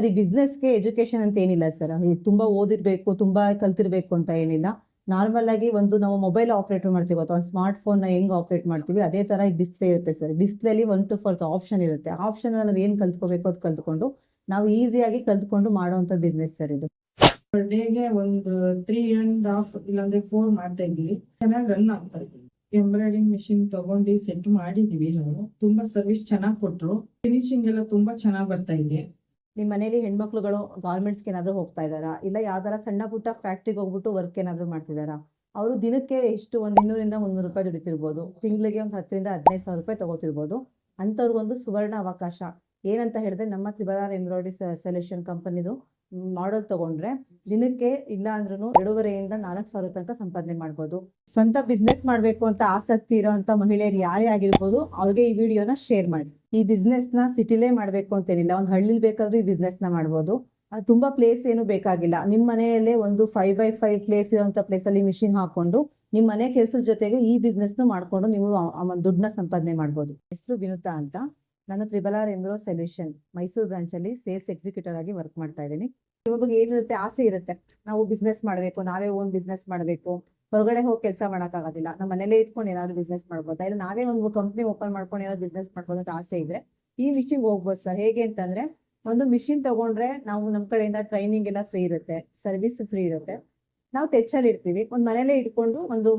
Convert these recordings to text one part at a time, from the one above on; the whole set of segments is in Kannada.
ಸರ್ ಈ ಬಿಸ್ನೆಸ್ಗೆ ಎಜುಕೇಶನ್ ಅಂತ ಏನಿಲ್ಲ ಸರ್ ತುಂಬಾ ಓದಿರ್ಬೇಕು, ತುಂಬಾ ಕಲ್ತಿರ್ಬೇಕು ಅಂತ ಏನಿಲ್ಲ. ನಾರ್ಮಲ್ ಆಗಿ ಒಂದು ನಾವು ಮೊಬೈಲ್ ಆಪರೇಟ್ ಮಾಡ್ತೀವಿ. ಅಥವಾ ಸ್ಮಾರ್ಟ್ ಫೋನ್ ಹೆಂಗ್ ಆಪರೇಟ್ ಮಾಡ್ತೀವಿ, ಅದೇ ತರ ಡಿಸ್ಪ್ಲೇ ಇರುತ್ತೆ ಸರ್ ಡಿಸ್ಪ್ಲೇಲಿ ಒನ್ ಟು ಫೋರ್ತ್ ಆಪ್ಷನ್ ಇರುತ್ತೆ. ಆಪ್ಷನ್ ನಾವು ಏನ್ ಕಲ್ತ್ಕೋಬೇಕು ಅದು ಕಲ್ತ್ಕೊಂಡು, ನಾವು ಈಸಿಯಾಗಿ ಕಲ್ತ್ಕೊಂಡು ಮಾಡುವಂತ ಬಿಸ್ನೆಸ್ ಸರ್ ಇದು. ಡೇಗೆ ಒಂದು ತ್ರೀ ಅಂಡ್ ಹಾಫ್ ಇಲ್ಲಾಂದ್ರೆ ಫೋರ್ ಮಾಡ್ತಾ ಇದ್ವಿ ಚೆನ್ನಾಗಿ ರನ್ ಆಗ್ತಾ ಇದ್ವಿ ಎಂಬ್ರಾಯ್ಡಿಂಗ್ ಮಿಷಿನ್ ತಗೊಂಡು ಸೆಟ್ ಮಾಡಿದೀವಿ ನಾವು. ತುಂಬಾ ಸರ್ವಿಸ್ ಚೆನ್ನಾಗಿ ಕೊಟ್ರು. ಫಿನಿಶಿಂಗ್ ಎಲ್ಲ ತುಂಬಾ ಚೆನ್ನಾಗಿ ಬರ್ತಾ ಇದೆ. ನಿಮ್ಮ ಮನೇಲಿ ಹೆಣ್ಮಕ್ಳುಗಳು ಗಾರ್ಮೆಂಟ್ಸ್ಗೆ ಏನಾದ್ರು ಹೋಗ್ತಾ ಇದಾರಾ ಇಲ್ಲ ಯಾವ್ದಾರ ಸಣ್ಣ ಪುಟ್ಟ ಫ್ಯಾಕ್ಟ್ರಿಗೆ ಹೋಗ್ಬಿಟ್ಟು ವರ್ಕ್ ಏನಾದ್ರು ಮಾಡ್ತಿದಾರಾ ಅವರು ದಿನಕ್ಕೆ ಎಷ್ಟು ಒಂದು ಇನ್ನೂರಿಂದ ಮುನ್ನೂರು ರೂಪಾಯಿ ದುಡಿತಿರ್ಬೋದು, ತಿಂಗಳಿಗೆ ಒಂದು ಹತ್ತರಿಂದ ಹದಿನೈದು ಸಾವಿರ ರೂಪಾಯಿ ತಗೋತಿರ್ಬೋದು ಅಂಥವ್ರಿಗೊಂದು ಸುವರ್ಣ ಅವಕಾಶ. ಏನಂತ ಹೇಳಿದ್ರೆ ನಮ್ಮ ತ್ರಿಬಲಾರ್ ಎಂಬ್ರಾಯ್ಡ್ರಿ ಸೊಲ್ಯೂಷನ್ ಕಂಪನಿದು ಮಾಡಲ್ ತಗೊಂಡ್ರೆ ದಿನಕ್ಕೆ ಇಲ್ಲ ಅಂದ್ರೂ ಎರಡೂವರೆಯಿಂದ ನಾಲ್ಕು ಸಾವಿರ ತನಕ ಸಂಪಾದನೆ ಮಾಡ್ಬೋದು. ಸ್ವಂತ ಬಿಸ್ನೆಸ್ ಮಾಡಬೇಕು ಅಂತ ಆಸಕ್ತಿ ಇರೋಂಥ ಮಹಿಳೆಯರು ಯಾರೇ ಆಗಿರ್ಬೋದು, ಅವ್ರಿಗೆ ಈ ವಿಡಿಯೋನ ಶೇರ್ ಮಾಡಿ. ಈ ಬಿಸ್ನೆಸ್ನ ಸಿಟಿಲೇ ಮಾಡಬೇಕು ಅಂತೇನಿಲ್ಲ. ಒಂದು ಹಳ್ಳಿಲಿ ಬೇಕಾದ್ರೂ ಈ ಬಿಸ್ನೆಸ್ನ ಮಾಡ್ಬೋದು. ತುಂಬಾ ಪ್ಲೇಸ್ ಏನು ಬೇಕಾಗಿಲ್ಲ. ನಿಮ್ಮ ಮನೆಯಲ್ಲೇ ಒಂದು ಫೈವ್ ಬೈ ಫೈವ್ ಪ್ಲೇಸ್ ಇರುವಂತ ಪ್ಲೇಸ್ ಅಲ್ಲಿ ಮಿಷಿನ್ ಹಾಕೊಂಡು ನಿಮ್ಮ ಮನೆ ಕೆಲಸದ ಜೊತೆಗೆ ಈ ಬಿಸ್ನೆಸ್ ಮಾಡಿಕೊಂಡು ಮಾಡ್ಕೊಂಡು ನೀವು ದುಡ್ಡನ್ನ ಸಂಪಾದನೆ ಮಾಡ್ಬೋದು. ಹೆಸರು ವಿನುತಾ ಅಂತ. ನಾನು Triple R Embro Solution. Mysuru branch ಅಲ್ಲಿ ಸೇಲ್ಸ್ ಎಕ್ಸಿಕ್ಯೂಟಿವ್ ಆಗಿ ವರ್ಕ್ ಮಾಡ್ತಾ ಇದ್ದೀನಿ. ಇವಾಗ ಏನಿರುತ್ತೆ ಆಸೆ ಇರುತ್ತೆ. ನಾವು ಬಿಸ್ನೆಸ್ ಮಾಡಬೇಕು. ನಾವೇ ಓನ್ ಬಿಸ್ನೆಸ್ ಮಾಡಬೇಕು. ಹೊರಗಡೆ ಹೋಗಿ ಕೆಲಸ ಮಾಡೋಕ್ಕಾಗೋದಿಲ್ಲ. ನಮ್ಮ ಮನೇಲೇ ಇಟ್ಕೊಂಡು ಏನಾದ್ರು ಬಿಸ್ನೆಸ್ ಮಾಡ್ಬೋದಾ? ಇಲ್ಲ ನಾವೇ ಒಂದು ಕಂಪ್ನಿ ಓಪನ್ ಮಾಡ್ಕೊಂಡು ಏನಾದ್ರು ಬಿಸ್ನೆಸ್ ಮಾಡ್ಬೋದು ಅಂತ ಆಸೆ ಇದ್ರೆ ಈ ಮಿಷಿನ್ ಹೋಗ್ಬೋದು ಸರ್. ಹೇಗೆ ಅಂತಂದ್ರೆ ಒಂದು ಮಿಷಿನ್ ತಗೊಂಡ್ರೆ ನಾವು ನಮ್ಮ ಕಡೆಯಿಂದ ಟ್ರೈನಿಂಗ್ ಎಲ್ಲ ಫ್ರೀ ಇರುತ್ತೆ ಸರ್ವಿಸ್ ಫ್ರೀ ಇರುತ್ತೆ. ನಾವು ಟಚ್ ಅಲ್ಲಿ ಇರ್ತೀವಿ. ಒಂದು ಮನೇಲೆ ಇಟ್ಕೊಂಡು ಒಂದು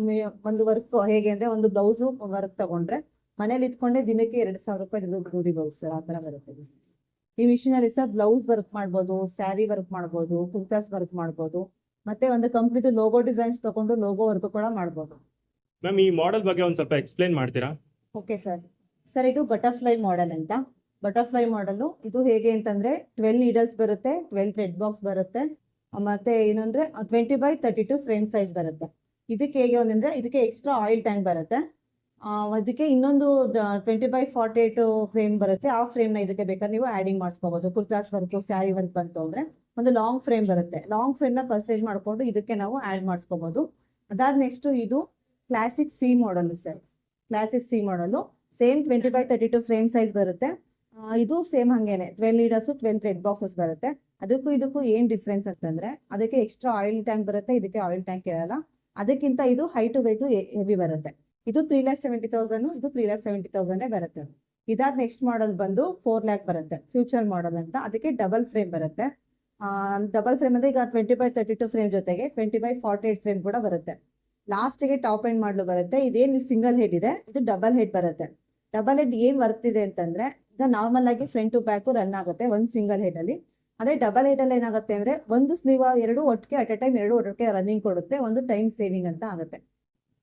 ಒಂದು ವರ್ಕ್ ಹೇಗೆ ಅಂದ್ರೆ ಒಂದು ಬ್ಲೌಸ್ ವರ್ಕ್ ತಗೊಂಡ್ರೆ ಮನೇಲಿ ಇಟ್ಕೊಂಡೆ ದಿನಕ್ಕೆ ಎರಡ್ ಸಾವಿರ ರೂಪಾಯಿ ದುಡಿಬಹುದು ಸರ್. ಆ ತರ ಬರುತ್ತೆ business. ಈ ಮಿಷಿನಲ್ಲಿ ಸರ್ ಬ್ಲೌಸ್ ವರ್ಕ್ ಮಾಡ್ಬೋದು ಸ್ಯಾರಿ ವರ್ಕ್ ಮಾಡ್ಬೋದು ಕುರ್ತಾಸ್ ವರ್ಕ್ ಮಾಡ್ಬೋದು. ಮತ್ತೆ ಒಂದು ಕಂಪ್ನಿದು ಲೋಗೋ ಡಿಸೈನ್ಸ್ ತಗೊಂಡು ಲೋಗೋ ವರ್ಕ್ ಕೂಡ ಮಾಡಬಹುದು ಮ್ಯಾಮ್ ಈ ಮಾಡೆಲ್ ಬಗ್ಗೆ ಒಂದು ಸ್ವಲ್ಪ ಎಕ್ಸ್ಪ್ಲೈನ್ ಮಾಡ್ತೀರಾ? ಓಕೆ ಸರ್ ಸರ್ ಇದು ಬಟರ್ಫ್ಲೈ ಮಾಡೆಲ್ ಅಂತ. ಬಟರ್ಫ್ಲೈ ಮಾಡಲು ಇದು ಹೇಗೆ ಅಂತಂದ್ರೆ ಟ್ವೆಲ್ ನೀಡಲ್ಸ್ ಬರುತ್ತೆ ಟ್ವೆಲ್ ಥ್ರೆಡ್ ಬಾಕ್ಸ್ ಬರುತ್ತೆ ಮತ್ತೆ ಏನಂದ್ರೆ twenty by thirty two frame size ಬರುತ್ತೆ. ಇದಕ್ಕೆ ಹೇಗೆ ಒಂದಂದ್ರೆ ಇದಕ್ಕೆ ಎಕ್ಸ್ಟ್ರಾ ಆಯಿಲ್ ಟ್ಯಾಂಕ್ ಬರುತ್ತೆ. ಅದಕ್ಕೆ ಇನ್ನೊಂದು twenty by forty eight frame ಬರುತ್ತೆ. ಆ ಫ್ರೇಮ್ನ ಇದಕ್ಕೆ ಬೇಕಾದ್ರೆ ನೀವು ಆಡಿಂಗ್ ಮಾಡಿಸ್ಕೋಬೋದು. ಕುರ್ತಾಸ್ ವರ್ಕ್ ಸ್ಯಾರಿ ವರ್ಕ್ ಬಂತು ಅಂದ್ರೆ ಒಂದು ಲಾಂಗ್ ಫ್ರೇಮ್ ಬರುತ್ತೆ. ಲಾಂಗ್ ಫ್ರೇಮ್ನ ಪರ್ಸೇಜ್ ಮಾಡಿಕೊಂಡು ಇದಕ್ಕೆ ನಾವು ಆ್ಯಡ್ ಮಾಡ್ಸ್ಕೋಬಹುದು ಅದಾದ ನೆಕ್ಸ್ಟ್ ಇದು classic C model sir. Classic C model same twenty by thirty two frame size ಬರುತ್ತೆ ಇದು ಸೇಮ್ ಹಂಗೇನೆ. Twelve leaders twelve thread boxes ಬರುತ್ತೆ. ಅದಕ್ಕೂ ಇದಕ್ಕೂ ಏನು ಡಿಫ್ರೆನ್ಸ್ ಅಂತಂದ್ರೆ ಅದಕ್ಕೆ ಎಕ್ಸ್ಟ್ರಾ ಆಯಿಲ್ ಟ್ಯಾಂಕ್ ಬರುತ್ತೆ. ಇದಕ್ಕೆ ಆಯಿಲ್ ಟ್ಯಾಂಕ್ ಇರಲ್ಲ. ಅದಕ್ಕಿಂತ ಇದು ಹೈಟು ವೆಯ್ಟು ಹೆವಿ ಬರುತ್ತೆ. ಇದು ತ್ರೀ ಲ್ಯಾಕ್ ಸೆವೆಂಟಿ ತೌಸಂಡ್ ಇದು ತ್ರೀ ಲ್ಯಾಕ್ ಸೆವೆಂಟಿ ತೌಸಂಡೇ ಬರುತ್ತೆ. ಇದಾದ ನೆಕ್ಸ್ಟ್ ಮಾಡಲ್ ಬಂದು ಫೋರ್ ಲ್ಯಾಕ್ ಬರುತ್ತೆ ಫ್ಯೂಚರ್ ಮಾಡಲ್ ಅಂತ. ಅದಕ್ಕೆ ಡಬಲ್ ಫ್ರೇಮ್ ಬರುತ್ತೆ. ಡಬಲ್ ಫ್ರೇಮ್ ಅಂದ್ರೆ ಈಗ twenty by thirty two frame ಜೊತೆಗೆ twenty by forty eight frame ಕೂಡ ಬರುತ್ತೆ. ಲಾಸ್ಟಿಗೆ ಟಾಪ್ ಎಂಡ್ ಮಾಡಲು ಬರುತ್ತೆ. ಇದೇನು ಸಿಂಗಲ್ ಹೆಡ್ ಇದೆ, ಇದು ಡಬಲ್ ಹೆಡ್ ಬರುತ್ತೆ. ಡಬಲ್ ಹೆಡ್ ಏನ್ ಬರ್ತಿದೆ ಅಂತಂದ್ರೆ, ಈಗ ನಾರ್ಮಲ್ ಆಗಿ ಫ್ರಂಟ್ ಟು ಬ್ಯಾಕ್ ರನ್ ಆಗುತ್ತೆ ಒಂದು ಸಿಂಗಲ್ ಹೆಡ್ ಅಲ್ಲಿ. ಅದೇ ಡಬಲ್ ಹೆಡ್ ಅಲ್ಲಿ ಏನಾಗುತ್ತೆ ಅಂದ್ರೆ, ಒಂದು ಸ್ಲೀವ್ ಎರಡು ಒಟ್ಟಿಗೆ ಅಟ್ ಎ ಟೈಮ್ ಎರಡು ಒಟ್ಟಿಗೆ ರನ್ನಿಂಗ್ ಕೊಡುತ್ತೆ, ಒಂದು ಟೈಮ್ ಸೇವಿಂಗ್ ಅಂತ ಆಗುತ್ತೆ.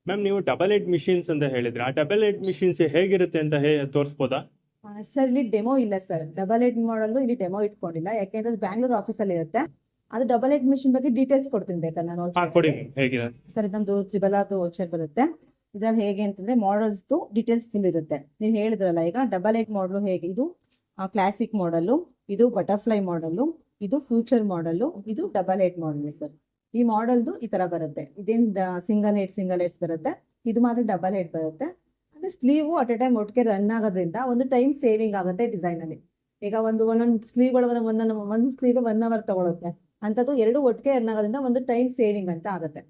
ಮ್ಯಾಮ್ ನೀವು ಡಬಲ್ ಹೆಡ್ ಮಿಷಿನ್ಸ್ ಅಂತ ಹೇಳಿದ್ರೆ ಆ ಡಬಲ್ ಹೆಡ್ ಮಿಷಿನ್ಸ್ ಹೇಗಿರುತ್ತೆ ಅಂತ ಹೇ ತೋರಿಸ್ಬೋದಾ? ಸರ್ ಇಲ್ಲಿ ಡೆಮೋ ಇಲ್ಲ ಸರ್ ಡಬಲ್ ಹೆಡ್ ಮಾಡಲು ಇಲ್ಲಿ ಡೆಮೋ ಇಟ್ಕೊಂಡಿಲ್ಲ. ಯಾಕೆಂದ್ರೆ ಬ್ಯಾಂಗ್ಳೂರ್ ಆಫೀಸ್ ಅಲ್ಲಿ ಇರುತ್ತೆ. ಅದು ಡಬಲ್ ಹೆಡ್ ಮಿಷಿನ್ ಬಗ್ಗೆ ಡೀಟೇಲ್ಸ್ ಕೊಡ್ತೀನಿ ಬೇಕಾ ನಾನು ಹಾ ಕೊಡಿ. ಸರ್ ಇದು ನಮ್ದು ತ್ರಿಬಲಾದು ವೋಚರ್ ಬರುತ್ತೆ. ಇದ್ರಲ್ಲಿ ಹೇಗೆ ಅಂತಂದ್ರೆ ಮಾಡಲ್ಸ್ದು ಡೀಟೇಲ್ಸ್ ಫಿಲ್ ಇರುತ್ತೆ. ನೀವು ಹೇಳಿದ್ರಲ್ಲ ಈಗ ಡಬಲ್ ಏಟ್ ಮಾಡಲು ಹೇಗೆ? ಇದು ಕ್ಲಾಸಿಕ್ ಮಾಡಲು ಇದು ಬಟರ್ಫ್ಲೈ ಮಾಡಲು ಇದು ಫ್ಯೂಚರ್ ಮಾಡಲು ಇದು ಡಬಲ್ ಏಟ್ ಮಾಡಲ್ ಸರ್ ಈ ಮಾಡೆಲ್ದು ಈ ತರ ಬರುತ್ತೆ. ಇದೇನ್ ಸಿಂಗಲ್ ಹೆಡ್ ಸಿಂಗಲ್ ಹೆಡ್ಸ್ ಬರುತ್ತೆ. ಇದು ಮಾತ್ರ ಡಬಲ್ ಹೆಡ್ ಬರುತ್ತೆ. ಅಂದ್ರೆ ಸ್ಲೀವ್ ಅಟ್ ಎ ಟೈಮ್ ಒಟ್ಟಿಗೆ ರನ್ ಆಗೋದ್ರಿಂದ ಒಂದು ಟೈಮ್ ಸೇವಿಂಗ್ ಆಗುತ್ತೆ ಡಿಸೈನ್ ಅಲ್ಲಿ. ಈಗ ಒಂದು ಒಂದೊಂದು ಸ್ಲೀವ್ಗಳು ಒಂದೊಂದು ಒಂದು ಸ್ಲೀವ್ ಒನ್ ಅವರ್ ತಗೊಳುತ್ತೆ. ಅಂತದ್ದು ಎರಡು ಒಟ್ಟಿಗೆ ರನ್ ಆಗೋದ್ರಿಂದ ಒಂದು ಟೈಮ್ ಸೇವಿಂಗ್ ಅಂತ ಆಗುತ್ತೆ.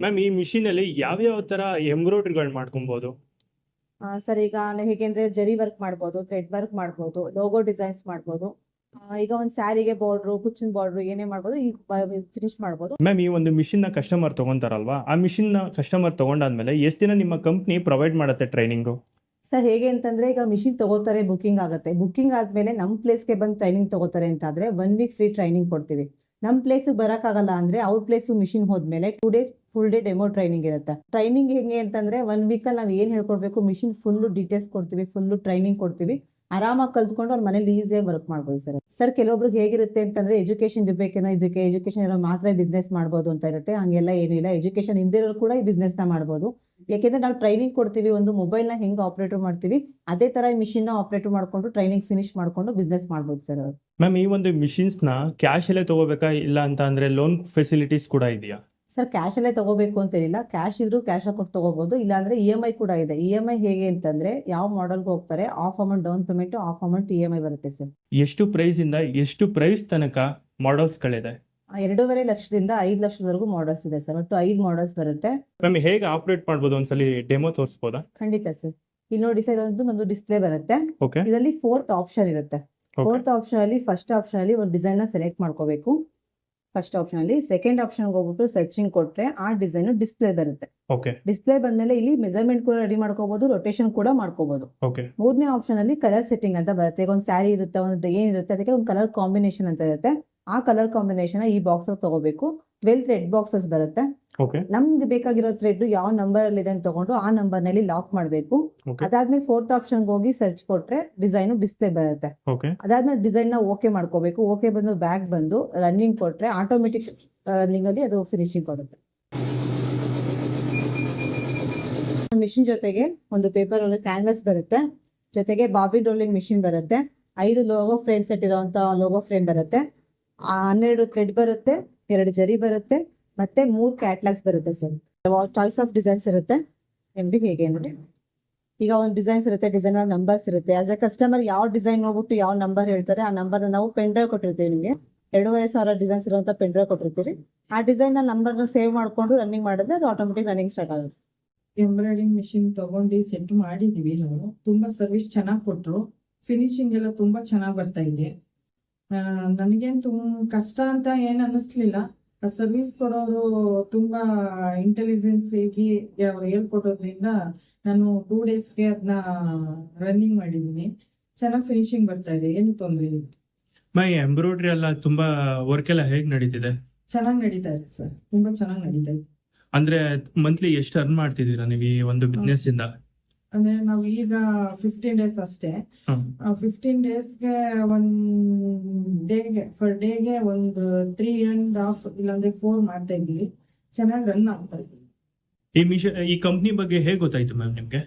ಮ್ಯಾಮ್ ಈ ಮಿಷಿನ್ ಅಲ್ಲಿ ಯಾವ ಯಾವ ತರ ಎಂಬ್ರಾಯ್ಡ್ರಿಗಳು ಮಾಡ್ಕೊಬಹುದು ಸರಿ ಈಗ ಹೇಗೆ ಅಂದ್ರೆ ಜರಿ ವರ್ಕ್ ಮಾಡ್ಬೋದು ಥ್ರೆಡ್ ವರ್ಕ್ ಮಾಡ್ಬೋದು ಲೋಗೋ ಡಿಸೈನ್ಸ್ ಮಾಡ್ಬೋದು. ಈಗ ಒಂದು ಸ್ಯಾರಿಗೆ ಬಾರ್ಡ್ರು ಕುಚ್ಚಿನ ಬಾರ್ಡ್ರು ಏನೇ ಮಾಡ್ಬೋದು ಈಗ ಫಿನಿಶ್ ಮಾಡ್ಬೋದು. ಮ್ಯಾಮ್ ಈ ಒಂದು ಮಿಷಿನ್ನ ಕಸ್ಟಮರ್ ತಗೊಂತಾರಲ್ವಾ? ಆ ಮಿಷಿನ್ನ ಕಸ್ಟಮರ್ ತಗೊಂಡಾದ್ಮೇಲೆ ಎಷ್ಟು ದಿನ ನಿಮ್ಮ ಕಂಪ್ನಿ ಪ್ರೊವೈಡ್ ಮಾಡುತ್ತೆ ಟ್ರೈನಿಂಗು ಸರ್ ಹೇಗೆ ಅಂತಂದ್ರೆ ಈಗ ಮಿಷಿನ್ ತಗೋತಾರೆ ಬುಕಿಂಗ್ ಆಗುತ್ತೆ. ಬುಕಿಂಗ್ ಆದ್ಮೇಲೆ ನಮ್ಮ ಪ್ಲೇಸ್ಗೆ ಬಂದು ಟ್ರೈನಿಂಗ್ ತಗೋತಾರೆ ಅಂತಾದ್ರೆ ಒನ್ ವೀಕ್ ಫ್ರೀ ಟ್ರೈನಿಂಗ್ ಕೊಡ್ತೀವಿ. ನಮ್ಮ ಪ್ಲೇಸ್ ಬರಕ್ಕಾಗಲ್ಲ ಅಂದ್ರೆ ಅವ್ರ ಪ್ಲೇಸ್ ಮಿಷಿನ್ ಹೋದ್ಮೇಲೆ two days full day demo training ಇರುತ್ತೆ. ಟ್ರೈನಿಂಗ್ ಹೆಂಗೆ ಅಂತಂದ್ರೆ ಒನ್ ವೀಕ್ ಅಲ್ಲಿ ನಾವು ಏನ್ ಹೇಳ್ಕೊಡ್ಬೇಕು? ಮಿಷಿನ್ ಫುಲ್ ಡೀಟೇಲ್ಸ್ ಕೊಡ್ತೀವಿ ಫುಲ್ ಟ್ರೈನಿಂಗ್ ಕೊಡ್ತೀವಿ. ಆರಾಮಾಗಿ ಕಲ್ತ್ಕೊಂಡು ಅವ್ರ ಮನೇಲಿ ಈಸಿಯಾಗಿ ವರ್ಕ್ ಮಾಡ್ಬೋದು ಸರ್. ಸರ್ ಕೆಲವೊಬ್ರಿಗೆ ಹೇಗಿರುತ್ತೆ ಅಂತಂದ್ರೆ ಎಜುಕೇಶನ್ ಇರ್ಬೇಕೇನೋ ಇದಕ್ಕೆ ಎಜುಕೇಶನ್ ಇರೋ ಮಾತ್ರ ಬಿಸ್ನೆಸ್ ಮಾಡ್ಬೋದು ಅಂತ ಇರುತ್ತೆ. ಹಂಗೆಲ್ಲ ಏನೂ ಇಲ್ಲ. ಎಜುಕೇಶನ್ ಇಲ್ದಿರೋರು ಕೂಡ ಈ ಬಿಸ್ನೆಸ್ನ ಮಾಡ್ಬೋದು. ಯಾಕೆಂದ್ರೆ ನಾವು ಟ್ರೈನಿಂಗ್ ಕೊಡ್ತೀವಿ, ಒಂದು ಮೊಬೈಲ್ನ ಹೆಂಗ್ ಆಪರೇಟ್ ಮಾಡ್ತೀವಿ, ಅದೇ ತರ ಮಿಷಿನ್ನ ಆಪರೇಟ್ ಮಾಡ್ಕೊಂಡು ಟ್ರೈನಿಂಗ್ ಫಿನಿಶ್ ಮಾಡ್ಕೊಂಡು ಬಿಸ್ನೆಸ್ ಮಾಡ್ಬೋದು ಸರ್ ಮ್ಯಾಮ್ ಈ ಒಂದು ಮಿಷಿನ್ಸ್ನ ಕ್ಯಾಶ್ ಅಲ್ಲೇ ತಗೋಬೇಕಾ, ಇಲ್ಲ ಅಂತ ಅಂದ್ರೆ ಲೋನ್ ಫೆಸಿಲಿಟೀಸ್ ಕೂಡ ಇದೆಯಾ? ಸರ್ ಕ್ಯಾಶಲ್ಲೇ ತಗೋಬೇಕು ಅಂತೇನಿಲ್ಲ ಕ್ಯಾಶ್ ಇದ್ರೂ ಕ್ಯಾಶ್ ಕೊಟ್ಟು ತಗೋಬಹುದು ಇಲ್ಲಾಂದ್ರೆ ಇ ಎಂ ಐ ಕೂಡ ಇದೆ. ಇ ಎಂ ಐ ಹೇಗೆ ಅಂತಂದ್ರೆ ಯಾವ ಮಾಡಲ್ಗೆ ಹೋಗ್ತಾರೆ half amount down payment half amount E M I ಬರುತ್ತೆ ಸರ್. ಎಷ್ಟು ಪ್ರೈಸ್ ಇಂದ ಎಷ್ಟು ಪ್ರೈಸ್ ತನಕ ಮಾಡಲ್ಸ್ಗಳಿದೆ ಎರಡೂವರೆ ಲಕ್ಷದಿಂದ ಐದು ಲಕ್ಷದವರೆಗೂ ಮಾಡೆಲ್ಸ್ ಇದೆ ಸರ್. ಒಟ್ಟು ಐದು ಮಾಡೆಲ್ಸ್ ಬರುತ್ತೆ. ಮ್ಯಾಮ್ ಹೇಗೆ ಆಪರೇಟ್ ಮಾಡ್ಬೋದು? ಒಂದ್ಸಲಿ ಡೆಮೋ ತೋರಿಸಬಹುದಾ ಖಂಡಿತ ಸರ್. ಇಲ್ಲಿ ನೋಡಿ ಸರ್ ಇದೊಂದು ಒಂದು ಡಿಸ್ಪ್ಲೇ ಬರುತ್ತೆ. ಓಕೆ ಇದರಲ್ಲಿ ಫೋರ್ತ್ ಆಪ್ಷನ್ ಇರುತ್ತೆ. ಫೋರ್ತ್ ಆಪ್ಷನ್ ಅಲ್ಲಿ ಫಸ್ಟ್ ಆಪ್ಷನ್ ಅಲ್ಲಿ ಒಂದು ಡಿಸೈನ್ನ ಸೆಲೆಕ್ಟ್ ಮಾಡ್ಕೋಬೇಕು. ಫಸ್ಟ್ ಆಪ್ಷನ್ ಅಲ್ಲಿ ಸೆಕೆಂಡ್ ಆಪ್ಷನ್ ಹೋಗ್ಬಿಟ್ಟು ಸರ್ಚಿಂಗ್ ಕೊಟ್ರೆ ಆ ಡಿಸೈನ್ ಡಿಸ್ಪ್ಲೇ ಬರುತ್ತೆ. ಓಕೆ ಡಿಸ್ಪ್ಲೇ ಬಂದ್ಮೇಲೆ ಇಲ್ಲಿ ಮೆಜರ್ಮೆಂಟ್ ಕೂಡ ರೆಡಿ ಮಾಡ್ಕೋಬಹುದು ರೊಟೇಷನ್ ಕೂಡ ಮಾಡ್ಕೋಬಹುದು ಮೂರನೇ ಆಪ್ಷನ್ ಅಲ್ಲಿ ಕಲರ್ ಸೆಟ್ಟಿಂಗ್ ಅಂತ ಬರುತ್ತೆ. ಈಗ ಒಂದು ಸ್ಯಾರಿ ಇರುತ್ತೆ ಒಂದು ಏನಿರುತ್ತೆ ಅದಕ್ಕೆ ಒಂದು ಕಲರ್ ಕಾಂಬಿನೇಷನ್ ಅಂತ ಇರುತ್ತೆ. ಆ ಕಲರ್ ಕಾಂಬಿನೇಷನ್ ಈ ಬಾಕ್ಸ್ ತಗೋಬೇಕು. ಟ್ವೆಲ್ ಥ್ರೆಡ್ ಬಾಕ್ಸಸ್ ಬರುತ್ತೆ. ನಮ್ಗೆ ಬೇಕಾಗಿರೋ ಥ್ರೆಡ್ ಯಾವ ನಂಬರ್ ಅಲ್ಲಿ ಇದೆ ಅಂತ ತಗೊಂಡು ಆ ನಂಬರ್ನಲ್ಲಿ ಲಾಕ್ ಮಾಡಬೇಕು. ಅದಾದ್ಮೇಲೆ ಫೋರ್ತ್ ಆಪ್ಷನ್ ಹೋಗಿ ಸರ್ಚ್ ಕೊಟ್ರೆ ಡಿಸೈನ್ ಡಿಸ್ಪ್ಲೇ ಬರುತ್ತೆ. ಅದಾದ್ಮೇಲೆ ಡಿಸೈನ್ನ ಓಕೆ ಮಾಡ್ಕೋಬೇಕು. ಓಕೆ ಬಂದು ಬ್ಯಾಗ್ ಬಂದು ರನ್ನಿಂಗ್ ಕೊಟ್ರೆ ಆಟೋಮೆಟಿಕ್ ರನ್ನಿಂಗ್ ಅಲ್ಲಿ ಅದು ಫಿನಿಶಿಂಗ್ ಕೊಡುತ್ತೆ. ಮಿಷಿನ್ ಜೊತೆಗೆ ಒಂದು ಪೇಪರ್ ಅಲ್ಲಿ ಕ್ಯಾನ್ವಸ್ ಬರುತ್ತೆ. ಜೊತೆಗೆ ಬಾಬಿ ಡೋಲಿಂಗ್ ಮಿಷಿನ್ ಬರುತ್ತೆ. ಐದು ಲೋಗೋ ಫ್ರೇಮ್ ಸೆಟ್ ಇರುವಂತ ಲೋಗೋ ಫ್ರೇಮ್ ಬರುತ್ತೆ. ಹನ್ನೆರಡು ಥ್ರೆಡ್ ಬರುತ್ತೆ. ಎರಡು ಜರಿ ಬರುತ್ತೆ. ಮತ್ತೆ ಮೂರು ಕ್ಯಾಟ್ಲಾಗ್ಸ್ ಬರುತ್ತೆ ಸರ್ ಚಾಯ್ಸ್ ಆಫ್ ಡಿಸೈನ್ಸ್ ಇರುತ್ತೆ. ನಿಮ್ಗೆ ಹೇಗೆ ಅಂದ್ರೆ, ಈಗ ಒಂದು ಡಿಸೈನ್ಸ್ ಇರುತ್ತೆ ಡಿಸೈನರ್ ನಂಬರ್ಸ್ ಇರುತ್ತೆ. ಆಸ್ ಎ ಕಸ್ಟಮರ್ ಯಾವ ಡಿಸೈನ್ ನೋಡ್ಬಿಟ್ಟು ಯಾವ ನಂಬರ್ ಹೇಳ್ತಾರೆ, ಆ ನಂಬರ್ ನಾವು ಪೆನ್ ಡ್ರೈವ್ ಕೊಟ್ಟಿರ್ತೀವಿ ನಿಮಗೆ. ಎರಡೂವರೆ ಸಾವಿರ ಡಿಸೈನ್ಸ್ ಇರುವಂತ ಪೆನ್ ಡ್ರೈವ್ ಕೊಟ್ಟಿರ್ತೀವಿ ಆ ಡಿಸೈನ್ ನಂಬರ್ ಸೇವ್ ಮಾಡ್ಕೊಂಡು ರನ್ನಿಂಗ್ ಮಾಡಿದ್ರೆ ಅದು ಆಟೋಮೆಟಿಕ್ ರನ್ನಿಂಗ್ ಸ್ಟಾರ್ಟ್ ಆಗುತ್ತೆ. ಎಂಬ್ರಾಯ್ಡಿಂಗ್ ಮಿಷಿನ್ ತಗೊಂಡು ಸೆಟ್ ಮಾಡಿದೀವಿ ನಾವು. ತುಂಬಾ ಸರ್ವಿಸ್ ಚೆನ್ನಾಗಿ ಕೊಟ್ಟರು ಫಿನಿಶಿಂಗ್ ಎಲ್ಲ ತುಂಬಾ ಚೆನ್ನಾಗಿ ಬರ್ತಾ ಇದೆ. ನನಗೇನ್ ತುಂಬ ಕಷ್ಟ ಅಂತ ಏನು ಅನ್ನಿಸ್ಲಿಲ್ಲ. ಸರ್ವಿಸ್ ಕೊಡೋರು ತುಂಬಾ ಇಂಟೆಲಿಜೆನ್ಸ್ ಆಗಿ ಅವ್ರು ಹೇಳ್ಕೊಡೋದ್ರಿಂದ ನಾನು ಟೂ ಡೇಸ್ಗೆ ಅದನ್ನ ರನ್ನಿಂಗ್ ಮಾಡಿದೀನಿ ಚೆನ್ನಾಗಿ ಫಿನಿಶಿಂಗ್ ಬರ್ತಾ ಇದೆ. ಏನು ತೊಂದರೆ ಇಲ್ಲ. ಮೈ ಎಂಬ್ರಾಯ್ಡ್ರಿ ಎಲ್ಲ ತುಂಬಾ ವರ್ಕ್ ಎಲ್ಲ ಹೇಗೆ ನಡೀತಿದೆ? ಚೆನ್ನಾಗಿ ನಡೀತಾ ಇದೆ ಸರ್. ತುಂಬಾ ಚೆನ್ನಾಗಿ ನಡೀತಾ ಇದೆ. ಅಂದ್ರೆ ಮಂತ್ಲಿ ಎಷ್ಟು ಅರ್ನ್ ಮಾಡ್ತಿದ್ದೀರಾ ನೀವು ಈ ಒಂದು ಬಿಸ್ನೆಸ್ ಇಂದ? ಅಂದ್ರೆ ನಾವು ಈಗ ಫಿಫ್ಟೀನ್ ಡೇಸ್ ಅಷ್ಟೇ. ಫಿಫ್ಟೀನ್ ಡೇಸ್ಗೆ ಒಂದ್ ಡೇಗೆ ಫರ್ ಡೇಗೆ ಒಂದು ತ್ರೀ ಅಂಡ್ ಹಾಫ್ ಇಲ್ಲಾಂದ್ರೆ ಫೋರ್ ಮಾಡ್ತಾ ಇದ್ವಿ ಚೆನ್ನಾಗಿ ರನ್ ಆಗ್ತಾ ಇದ್ವಿ ಈ ಮಿಷ ಈ ಕಂಪ್ನಿ ಬಗ್ಗೆ ಹೇಗೆ ಗೊತ್ತಾಯ್ತು ಮ್ಯಾಮ್ ನಿಮ್ಗೆ?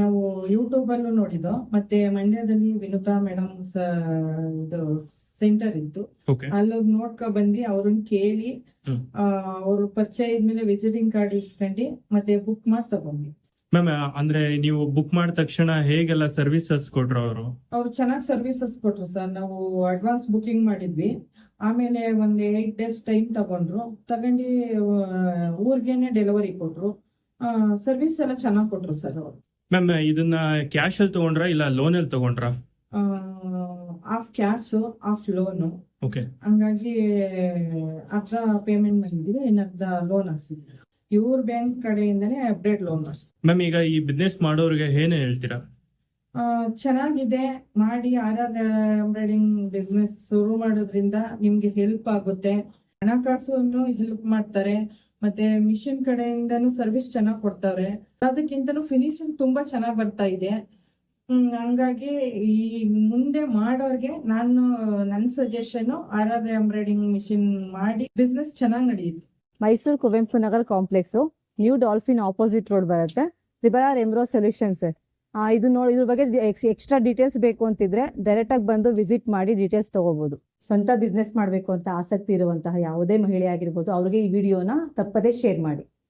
ನಾವು ಯೂಟ್ಯೂಬ್ ಅಲ್ಲೂ ನೋಡಿದ್ದು. ಮತ್ತೆ ಮಂಡ್ಯದಲ್ಲಿ ವಿನುತಾ ಮೇಡಮ್ ಇದು ಸೆಂಟರ್ ಇತ್ತು. ಅಲ್ಲೋಗಿ ನೋಡ್ಕೊ ಬಂದು ಅವ್ರನ್ನ ಕೇಳಿ ಅವ್ರ ಪರಿಚಯ ಇದ್ಮೇಲೆ ವಿಸಿಟಿಂಗ್ ಕಾರ್ಡ್ ಇಸ್ಕೊಂಡು ಮತ್ತೆ ಬುಕ್ ಮಾಡಿ ತಗೊಂಡ್ವಿ ಮ್ಯಾಮ್ ಅಂದ್ರೆ ನೀವು ಬುಕ್ ಮಾಡಿದ ತಕ್ಷಣ ಹೇಗೆಲ್ಲ ಸರ್ವಿಸಸ್ ಕೊಟ್ರು ಅವರು? ಅವ್ರು ಚೆನ್ನಾಗಿ ಸರ್ವಿಸಸ್ ಕೊಟ್ರು ಸರ್ ನಾವು ಅಡ್ವಾನ್ಸ್ ಬುಕಿಂಗ್ ಮಾಡಿದ್ವಿ. ಆಮೇಲೆ ಒಂದು ಏಟ್ ಡೇಸ್ ಟೈಮ್ ತಗೊಂಡ್ರು. ತಗೊಂಡು ಊರ್ಗೇನೆ ಡೆಲಿವರಿ ಕೊಟ್ರು. ಸರ್ವಿಸ್ ಎಲ್ಲ ಚೆನ್ನಾಗಿ ಕೊಟ್ರು ಸರ್ ಅವರು. ಮ್ಯಾಮ್ ಇದನ್ನ ಕ್ಯಾಶ್ ಅಲ್ಲಿ ತಗೊಂಡ್ರಾ ಇಲ್ಲ ಲೋನ್ ಅಲ್ಲಿ ತಗೊಂಡ್ರಾ? Half cash half loan okay ಹಂಗಾಗಿ ಅರ್ಧ ಪೇಮೆಂಟ್ ಮಾಡಿದ್ವಿ ಇನ್ನು ಅರ್ಧ ಲೋನ್ ಹಾಕ್ಸಿದ್ವಿ. ಇವ್ರ ಬ್ಯಾಂಕ್ ಕಡೆಯಿಂದನೇ ಅಪ್ಡೇಟ್ ಲೋನ್ ಮಾಡಿಸ್. ಮ್ಯಾಮ್ ಈಗ ಈ ಬಿಸ್ನೆಸ್ ಮಾಡೋರಿಗೆ ಏನು ಹೇಳ್ತೀರಾ? ಆ, ಚೆನ್ನಾಗಿದೆ. ಮಾಡಿ ಆಧಾರ್ ಆರ್ ಎಂಬ್ರಾಯ್ಡಿಂಗ್ ಬಿಸ್ನೆಸ್ ಶುರು ಮಾಡೋದ್ರಿಂದ ನಿಮ್ಗೆ ಹೆಲ್ಪ್ ಆಗುತ್ತೆ. ಹಣಕಾಸನ್ನು ಹೆಲ್ಪ್ ಮಾಡ್ತಾರೆ. ಮತ್ತೆ ಮಿಷಿನ್ ಕಡೆಯಿಂದನು ಸರ್ವಿಸ್ ಚೆನ್ನಾಗಿ ಕೊಡ್ತಾರೆ. ಅದಕ್ಕಿಂತನೂ ಫಿನಿಶಿಂಗ್ ತುಂಬಾ ಚೆನ್ನಾಗಿ ಬರ್ತಾ ಇದೆ. ಹ್ಮ್, ಹಂಗಾಗಿ ಈ ಮುಂದೆ ಮಾಡೋರ್ಗೆ ನಾನು ನನ್ನ suggestion R R embroidering machine ಮಾಡಿ ಬಿಸ್ನೆಸ್ ಚೆನ್ನಾಗಿ ನಡೆಯುತ್ತೆ Mysuru Kuvempu Nagar complex, new Dolphin opposite road ಬರುತ್ತೆ. Triple R Embro Solutions. ಇದು ನೋಡಿ, ಇದ್ರ ಬಗ್ಗೆ ಎಕ್ಸ್ಟ್ರಾ ಡೀಟೇಲ್ಸ್ ಬೇಕು ಅಂತಿದ್ರೆ ಡೈರೆಕ್ಟ್ ಆಗಿ ಬಂದು ವಿಸಿಟ್ ಮಾಡಿ ಡೀಟೇಲ್ಸ್ ತಗೋಬಹುದು ಸ್ವಂತ ಬಿಸ್ನೆಸ್ ಮಾಡಬೇಕು ಅಂತ ಆಸಕ್ತಿ ಇರುವಂತಹ ಯಾವುದೇ ಮಹಿಳೆ ಆಗಿರ್ಬೋದು, ಅವ್ರಿಗೆ ಈ ವಿಡಿಯೋನ ತಪ್ಪದೇ ಶೇರ್ ಮಾಡಿ.